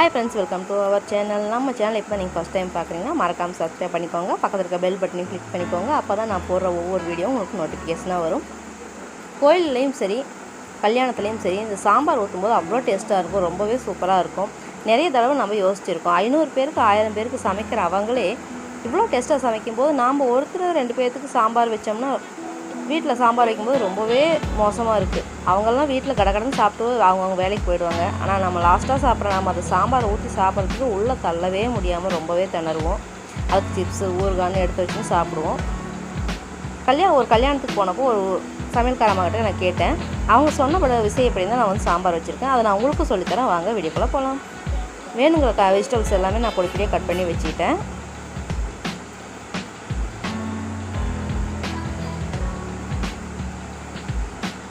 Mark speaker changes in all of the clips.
Speaker 1: Hi friends welcome to our channel நம்ம channel இப்போ நீங்கள் ஃபஸ்ட் டைம் பார்க்குறீங்கன்னா மறக்காமல் சப்ஸ்கிரைப் பண்ணிக்கோங்க. பக்கத்தில் இருக்க பெல் பட்டனையும் கிளிக் பண்ணிக்கோங்க. அப்போ தான் நான் போடுற ஒவ்வொரு வீடியோ உங்களுக்கு நோட்டிஃபிகேஷனாக வரும். கோயில்லையும் சரி கல்யாணத்துலேயும் சரி இந்த சாம்பார் ஊற்றும்போது அவ்வளோ டேஸ்ட்டாக இருக்கும். ரொம்பவே சூப்பராக இருக்கும். நிறைய தடவை நம்ம யோசிச்சிருக்கோம். ஐநூறு பேருக்கு ஆயிரம் பேருக்கு சமைக்கிற அவங்களே இவ்வளோ டேஸ்ட்டாக சமைக்கும்போது நாம் ஒருத்தர் ரெண்டு பேர்த்துக்கு சாம்பார் வச்சோம்னா வீட்டில் சாம்பார் வைக்கும்போது ரொம்பவே மோசமாக இருக்குது அவங்கெல்லாம் வீட்டில் கடகடன்னு சாப்பிட்டு அவங்கவுங்க வேலைக்கு போயிடுவாங்க. ஆனால் நம்ம லாஸ்ட்டாக சாப்பிட்ற நம்ம அந்த சாம்பார் ஊற்றி சாப்பிட்றதுக்கு உள்ளே தள்ளவே முடியாமல் ரொம்பவே திணறுவோம். அதுக்கு சிப்ஸு ஊறுகான்னு எடுத்து வச்சு சாப்பிடுவோம். கல்யாணம் ஒரு கல்யாணத்துக்கு போனப்போ ஒரு சமையல்காரம்மாக்கிட்ட நான் கேட்டேன். அவங்க சொன்னபட எப்படி தான் நான் வந்து சாம்பார் வச்சுருக்கேன். அதை நான் உங்களுக்கும் சொல்லித்தரேன். வாங்க வீடியோக்குள்ளே போகலாம். வேணுங்கிற க வெஜிடபிள்ஸ் எல்லாமே நான் பொடி கட் பண்ணி வச்சுக்கிட்டேன்.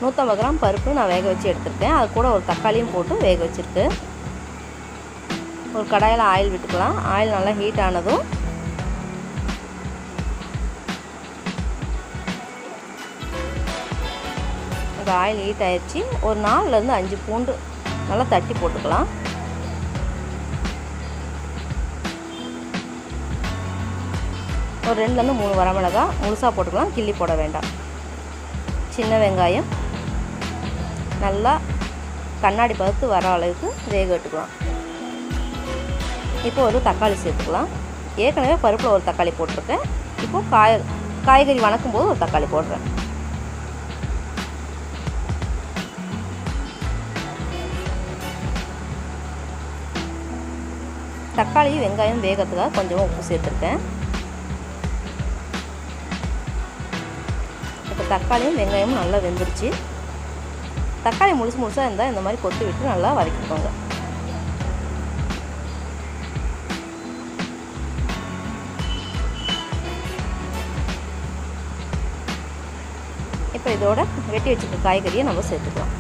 Speaker 1: நூற்றம்பது கிராம் பருப்பு நான் வேக வச்சு எடுத்துருக்கேன். அது கூட ஒரு தக்காளியும் போட்டு வேக வச்சுருக்கு. ஒரு கடாயில் ஆயில் விட்டுக்கலாம். ஆயில் நல்லா ஹீட் ஆனதும் இந்த ஆயில் ஹீட் ஆயிடுச்சு ஒரு நாலுலேருந்து அஞ்சு பூண்டு நல்லா தட்டி போட்டுக்கலாம். ஒரு ரெண்டுலேருந்து மூணு வரமிளகா முழுசாக போட்டுக்கலாம். கிள்ளி போட வேண்டாம். சின்ன வெங்காயம் நல்லா கண்ணாடி பருத்து வர அளவுக்கு வேக விட்டுக்கலாம். இப்போ ஒரு தக்காளி சேர்த்துக்கலாம். ஏற்கனவே பருப்பில் ஒரு தக்காளி போட்டிருக்கேன். இப்போ காய காய்கறி வணக்கும் போது ஒரு தக்காளி போடுறேன். தக்காளி வெங்காயம் வேகத்துக்காக கொஞ்சமாக உப்பு சேர்த்துருக்கேன். இப்போ தக்காளியும் வெங்காயமும் நல்லா வெந்துருச்சு. தக்காளி முழுசு முழுசாக இருந்தால் இந்த மாதிரி கொத்து விட்டு நல்லா வதக்கிக்கோங்க. இப்போ இதோட வெட்டி வச்சுருக்க காய்கறியை நம்ம சேர்த்துக்கலாம்.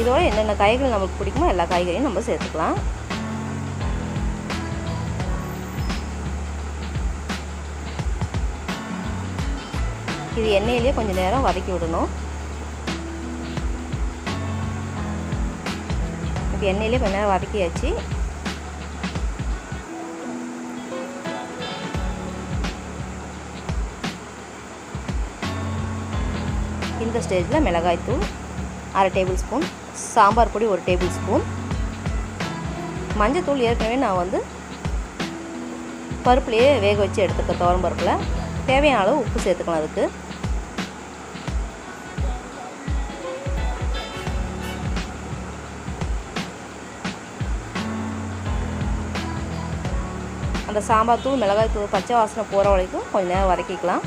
Speaker 1: இதோட என்னென்ன காய்கறி நமக்கு பிடிக்குமோ எல்லா காய்கறியும் நம்ம சேர்த்துக்கலாம். இது எண்ணெயிலேயே கொஞ்சம் நேரம் வதக்கி விடணும். இப்போ எண்ணெயிலே கொஞ்ச நேரம் வதக்கியாச்சு. இந்த ஸ்டேஜில் மிளகாய்த்தூள் அரை டேபிள் ஸ்பூன் சாம்பார் பொடி ஒரு டேபிள் ஸ்பூன். மஞ்சத்தூள் ஏற்கனவே நான் வந்து பருப்புலேயே வேக வச்சு எடுத்துக்க துவரம் பருப்பில். தேவையான அளவு உப்பு சேர்த்துக்கலாம் அதுக்கு. அந்த சாம்பார் தூள் மிளகாய் தூள் பச்சை வாசனை போகிற வரைக்கும் கொஞ்சம் நேரம் வதக்கிக்கலாம்.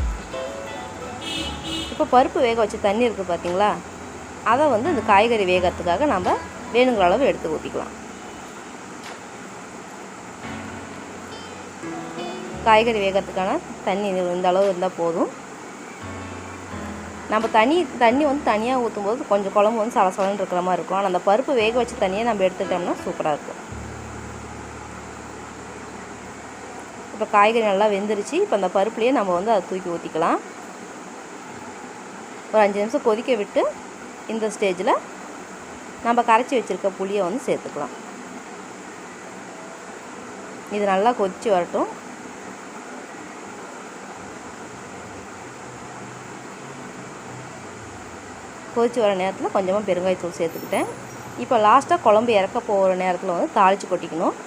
Speaker 1: இப்போ பருப்பு வேக வச்ச தண்ணி இருக்குது பார்த்தீங்களா அதை வந்து இந்த காய்கறி வேகிறதுக்காக நம்ம வேணுங்கிற அளவு எடுத்து ஊற்றிக்கலாம் காய்கறி வேகிறதுக்கான தண்ணி இந்த அளவு இருந்தால் போதும். நம்ம தண்ணி தண்ணி வந்து தனியாக ஊற்றும் போது கொஞ்சம் குழம்பு வந்து சலசலன்னு இருக்கிற மாதிரி இருக்கும். ஆனால் அந்த பருப்பு வேக வச்ச தண்ணியை நம்ம எடுத்துக்கிட்டோம்னா சூப்பராக இருக்கும். இப்போ காய்கறி நல்லா வெந்துருச்சு. இப்போ அந்த பருப்புலேயே நம்ம வந்து அதை தூக்கி ஊற்றிக்கலாம் ஒரு அஞ்சு நிமிஷம் கொதிக்க விட்டு இந்த ஸ்டேஜில் நம்ம கரைச்சி வச்சுருக்க புளியை வந்து சேர்த்துக்கலாம். இது நல்லா கொதித்து வரட்டும். கொதித்து வர நேரத்தில் கொஞ்சமாக பெருங்காயத்தூள் சேர்த்துக்கிட்டேன். இப்போ லாஸ்ட்டாக குழம்பு இறக்க போகிற நேரத்தில் வந்து தாளித்து கொட்டிக்கணும்.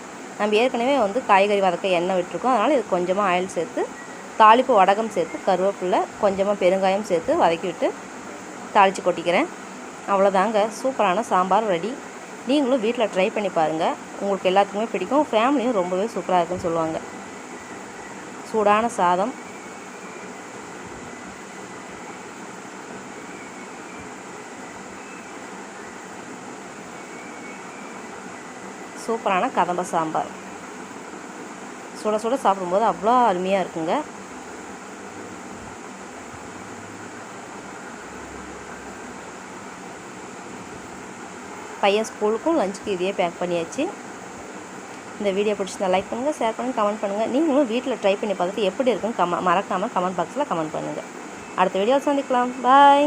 Speaker 1: நம்ம ஏற்கனவே வந்து காய்கறி வதக்க எண்ணெய் விட்டுருக்கோம். அதனால் இது கொஞ்சமாக ஆயில் சேர்த்து தாளிப்பு வடகம் சேர்த்து கருவேப்பிலை கொஞ்சமாக பெருங்காயம் சேர்த்து வதக்கி விட்டு தாளித்து கொட்டிக்கிறேன். அவ்வளோதாங்க சூப்பரான சாம்பார் ரெடி நீங்களும் வீட்டில் ட்ரை பண்ணி பாருங்கள் உங்களுக்கு எல்லாத்துக்குமே பிடிக்கும். ஃபேமிலியும் ரொம்பவே சூப்பராக இருக்குன்னு சொல்லுவாங்க. சூடான சாதம். சூப்பரான கதம்ப சாம்பார். சுட சுட சாப்பிடும்போது அவ்வளோ அருமையாக இருக்குங்க. பையன் ஸ்கூலுக்கும் லஞ்சுக்கு இதையே பேக் பண்ணியாச்சு. இந்த வீடியோ பிடிச்சிருந்தா லைக் பண்ணுங்கள் ஷேர் பண்ணுங்கள் கமெண்ட் பண்ணுங்கள் நீங்களும் வீட்டில் ட்ரை பண்ணி பார்த்துட்டு எப்படி இருக்குன்னு கம மறக்காமல் கமெண்ட் பாக்ஸில் கமெண்ட் பண்ணுங்கள் அடுத்த வீடியோவில் சந்திக்கலாம். பாய்